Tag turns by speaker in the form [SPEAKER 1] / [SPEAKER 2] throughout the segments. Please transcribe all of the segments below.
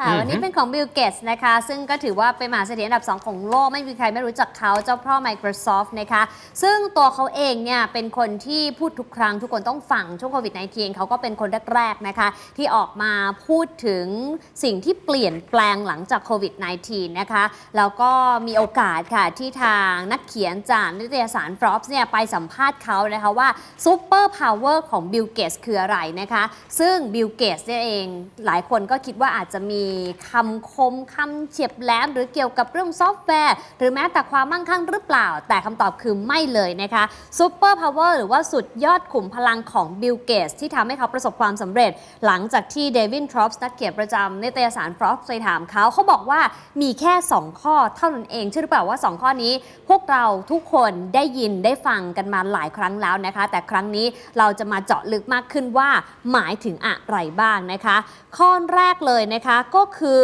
[SPEAKER 1] ค่ะ
[SPEAKER 2] อือฮึ
[SPEAKER 1] วันนี้เป็นของบิลเกตส์นะคะ ซึ่งก็ถือว่าเป็นมหาเศรษฐีอันดับ 2 ของโลก ไม่มีใครไม่รู้จักเขาเจ้าพ่อ Microsoft นะคะ ซึ่งตัวเขาเองเนี่ยเป็นคนที่พูดทุกครั้งทุกคนต้องฟังช่วงโควิด -19 เขาก็เป็นคนแรกๆนะคะ ที่ออกมาพูดถึงสิ่งที่เปลี่ยนแปลงหลังจากโควิด -19 นะคะ แล้วก็มีโอกาสค่ะที่ทางนักเขียนจากนิตยสาร Forbes เนี่ยไปสัมภาษณ์เขานะคะว่าซูเปอร์พาวเวอร์ของบิลเกตส์คืออะไรนะคะ ซึ่งบิลเกตส์เนี่ยเองหลายคนก็คิดว่าอาจจะมีคำคมคำเฉียบแหลม หรือเกี่ยวกับเรื่องซอฟต์แวร์ หรือแม้แต่ความมั่งคั่งหรือเปล่า แต่คำตอบคือไม่เลยนะคะซูเปอร์พาวเวอร์หรือว่าสุดยอดขุมพลังของบิลเกตส์ที่ทำให้เขาประสบความสำเร็จ หลังจากที่เดวินทรอปส์นักเขียนประจำนิตยสาร Forbes ไปถามเขาเขาบอกว่ามีแค่ 2 ข้อเท่านั้นเองเชื่อหรือเปล่าว่า 2 ข้อนี้ พวกเราทุกคนได้ยินได้ฟังกันมาหลายครั้งแล้วนะคะ แต่ครั้งนี้เราจะมาเจาะลึกมากขึ้นว่าหมายถึงอะไรบ้างนะคะ ข้อแรกเลยนะคะก็ก็คือ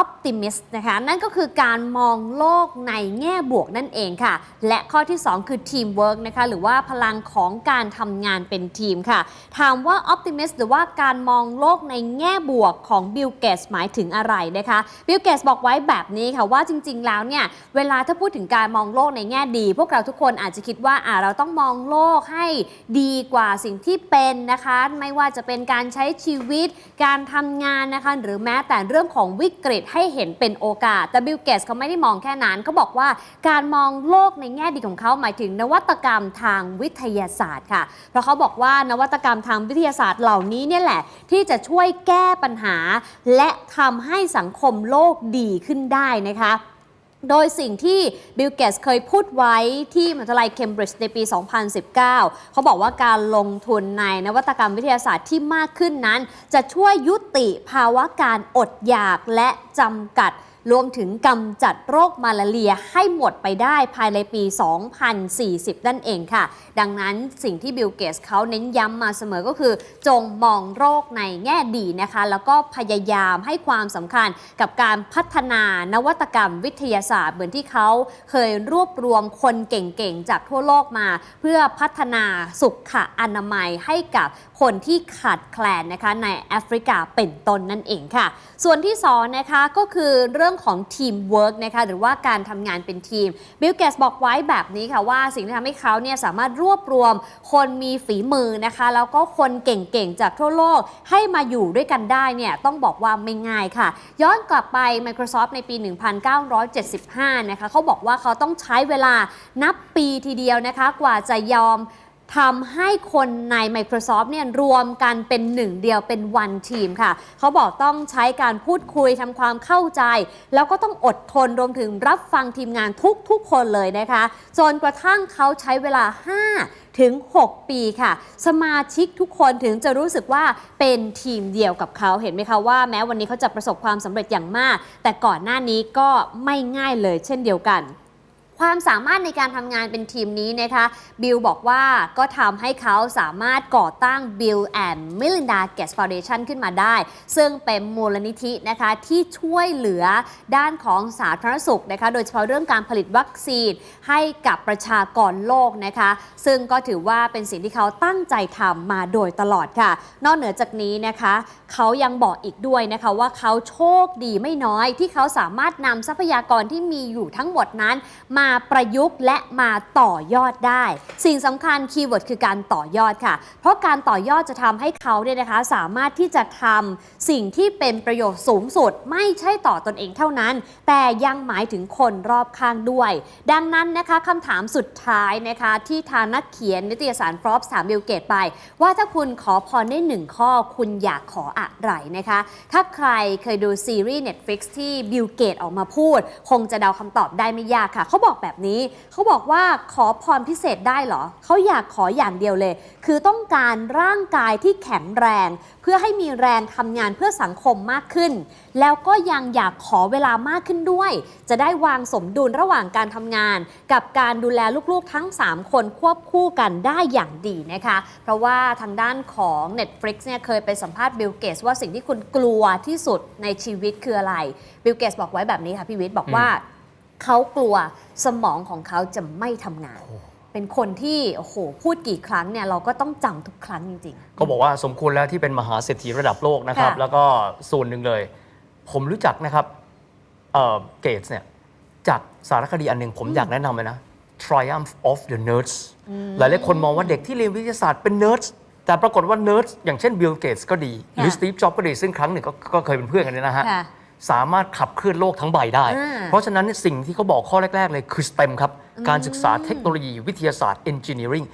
[SPEAKER 1] optimist นะคะนั่นก็คือการมองโลกในแง่บวกนั่นเองค่ะ และข้อที่ 2 คือ teamwork นะคะหรือว่าพลังของการทำงานเป็นทีมค่ะ ถามว่า optimist หรือว่าการมองโลกในแง่บวกของ Bill Gates หมายถึงอะไรนะคะ Bill Gates บอกไว้แบบนี้ค่ะว่าจริงๆแล้วเนี่ยเวลาถ้าพูดถึงการมองโลกในแง่ดี พวกเราทุกคนอาจจะคิดว่าอ่าเราต้องมองโลกให้ดีกว่าสิ่งที่เป็นนะคะ ไม่ว่าจะเป็นการใช้ชีวิต การทำงานนะคะ หรือแม้แต่เรื่องของวิกฤตให้เห็นเป็นโอกาสแต่บิลเกสเขาไม่ได้มองแค่นั้นเขาบอกว่าการมองโลกในแง่ดีของเขาหมายถึงนวัตกรรมทางวิทยาศาสตร์ค่ะ เพราะเขาบอกว่านวัตกรรมทางวิทยาศาสตร์เหล่านี้เนี่ยแหละ ที่จะช่วยแก้ปัญหา และทำให้สังคมโลกดีขึ้นได้นะคะ โดยสิ่งที่บิลเกตส์เคยพูดไว้ที่มหาวิทยาลัยเคมบริดจ์ในปี 2019 เขาบอกว่าการลงทุนในนวัตกรรมวิทยาศาสตร์ที่มากขึ้นนั้น จะช่วยยุติภาวะการอดอยากและจำกัด รวมถึงกำจัดโรคมาลาเรียให้หมดไปได้ภายในปี 2040 นั่นเองค่ะ ดังนั้นสิ่งที่บิลเกตส์เขาเน้นย้ำมาเสมอก็คือ จงมองโรคในแง่ดีนะคะ แล้วก็พยายามให้ความสำคัญกับการพัฒนานวัตกรรมวิทยาศาสตร์ เหมือนที่เขาเคยรวบรวมคนเก่งๆ จากทั่วโลกมา เพื่อพัฒนาสุขอนามัยให้กับคนที่ขาดแคลนนะคะในแอฟริกาเป็นต้นนั่นเองค่ะ ส่วนที่สองนะคะก็คือเรื่องรื่องของทีมเวิร์กนะคะหรือว่าการทำงานเป็นทีมบิลเกสบอกไว้แบบนี้ค่ะว่าสิ่งที่ทำให้เขาเนี่ยสามารถรวบรวมคนมีฝีมือนะคะ แล้วก็คนเก่งๆ จากทั่วโลกให้มาอยู่ด้วยกันได้เนี่ยต้องบอกว่าไม่ง่ายค่ะ ย้อนกลับไป Microsoft ในปี 1975 นะคะเขาบอกว่าเขาต้องใช้เวลานับปีทีเดียวนะคะกว่าจะยอม ทำให้คนใน Microsoft เนี่ยรวมกันเป็นหนึ่งเดียวเป็นวันทีมค่ะ เขาบอกต้องใช้การพูดคุยทำความเข้าใจ แล้วก็ต้องอดทนรวมถึงรับฟังทีมงานทุกๆคนเลยนะคะ จนกระทั่งเขาใช้เวลา 5ถึง 6 ปีค่ะ สมาชิกทุกคนถึงจะรู้สึกว่าเป็นทีมเดียวกับเขาเห็นไหมคะว่าแม้วันนี้เขาจะประสบความสำเร็จอย่างมาก แต่ก่อนหน้านี้ก็ไม่ง่ายเลยเช่นเดียวกัน ความสามารถในการทำงานเป็นทีมนี้นะคะบิลบอกว่าก็ทำให้เขาสามารถก่อตั้ง Bill and Melinda Gates Foundation ขึ้นมาได้ ซึ่งเป็นมูลนิธินะคะที่ช่วยเหลือด้านของสาธารณสุขนะคะโดยเฉพาะเรื่องการผลิตวัคซีนให้กับประชากรโลกนะคะซึ่งก็ถือว่าเป็นสิ่งที่เขาตั้งใจทำมาโดยตลอดค่ะ นอกเหนือจากนี้นะคะเขายังบอกอีกด้วยนะคะว่าเขาโชคดีไม่น้อยที่เขาสามารถนำทรัพยากรที่มีอยู่ทั้งหมดนั้นมาประยุกต์และมาต่อยอดได้ สิ่งสำคัญคีย์เวิร์ดคือการต่อยอดค่ะ เพราะการต่อยอดจะทำให้เขาเนี่ยนะคะสามารถที่จะทำสิ่งที่เป็นประโยชน์สูงสุด ไม่ใช่ต่อตนเองเท่านั้น แต่ยังหมายถึงคนรอบข้างด้วย ดังนั้นนะคะคำถามสุดท้ายนะคะที่ทางนักเขียนนิตยสารฟรอปถามบิลเกตไป ว่าถ้าคุณขอพรได้หนึ่งข้อคุณอยากขออะไรนะคะ ถ้าใครเคยดูซีรีส์ Netflix ที่บิลเกตออกมาพูด คงจะเดาคำตอบได้ไม่ยากค่ะเขาบอกแบบนี้ เขาบอกว่าขอพรพิเศษได้เหรอ เขาอยากขออย่างเดียวเลย คือต้องการร่างกายที่แข็งแรง เพื่อให้มีแรงทำงานเพื่อสังคมมากขึ้น แล้วก็ยังอยากขอเวลามากขึ้นด้วย จะได้วางสมดุลระหว่างการทำงาน กับการดูแลลูกๆทั้ง 3 คนควบคู่กันได้อย่างดีนะคะ เพราะว่าทางด้านของ Netflix เนี่ยเคยไปสัมภาษณ์บิลเกตว่าสิ่งที่คุณกลัวที่สุดในชีวิตคืออะไรบิลเกตบอกไว้แบบนี้ค่ะพี่วิทย์บอกว่า เขากลัวสมองของเขาจะไม่ทำงาน เป็นคนที่โอ้โหพูดกี่ครั้งเนี่ยเราก็ต้องจำทุกครั้งจริง
[SPEAKER 2] ก็บอกว่าสมควรแล้วที่เป็นมหาเศรษฐีระดับโลกนะครับ
[SPEAKER 1] ค่ะ
[SPEAKER 2] แล้วก็ส่วนหนึ่งเลย ผมรู้จักนะครับเอ่อเกตส์เนี่ยจากสารคดีอันหนึ่งผมอยากแนะนำเลยนะ Triumph of the Nerds หลายๆคนมองว่าเด็กที่เรียนวิทยาศาสตร์เป็น nerds แต่ปรากฏว่า nerds อย่างเช่น Bill Gates ก็ดี หรือ
[SPEAKER 1] ค่ะ
[SPEAKER 2] Steve Jobs ก็ดีซึ่งครั้งหนึ่งก็ก็เคยเป็นเพื่อนกันเนี่ยนะฮะ
[SPEAKER 1] ค่ะ
[SPEAKER 2] สามารถขับเคลื่อนโลกทั้งใบได้
[SPEAKER 1] อ่า
[SPEAKER 2] เพราะฉะนั้นสิ่งที่เขาบอกข้อแรก ๆ เลยคือ STEM ครับ การศึกษาเทคโนโลยีวิทยาศาสตร์ Engineering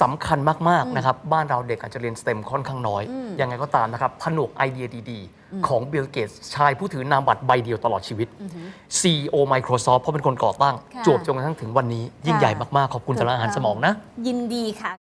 [SPEAKER 2] สำคัญมาก ๆ นะครับ บ้านเราเด็กอาจจะเรียน STEM ค่อนข้างน้อย ยังไงก็ตามนะครับ ผนวกไอเดียดีๆ ของ Bill Gates ชายผู้ถือนามบัตรใบเดียวตลอดชีวิต CEO Microsoft เพราะเป็นคนก่อตั้ง
[SPEAKER 1] ค่ะ
[SPEAKER 2] จวบจนกระทั่งถึงวันนี้ยิ่ง
[SPEAKER 1] ค่ะ
[SPEAKER 2] ใหญ่มาก ๆ ขอบคุณสำหรับอาหารสมองนะ
[SPEAKER 1] ๆยินดีค่ะ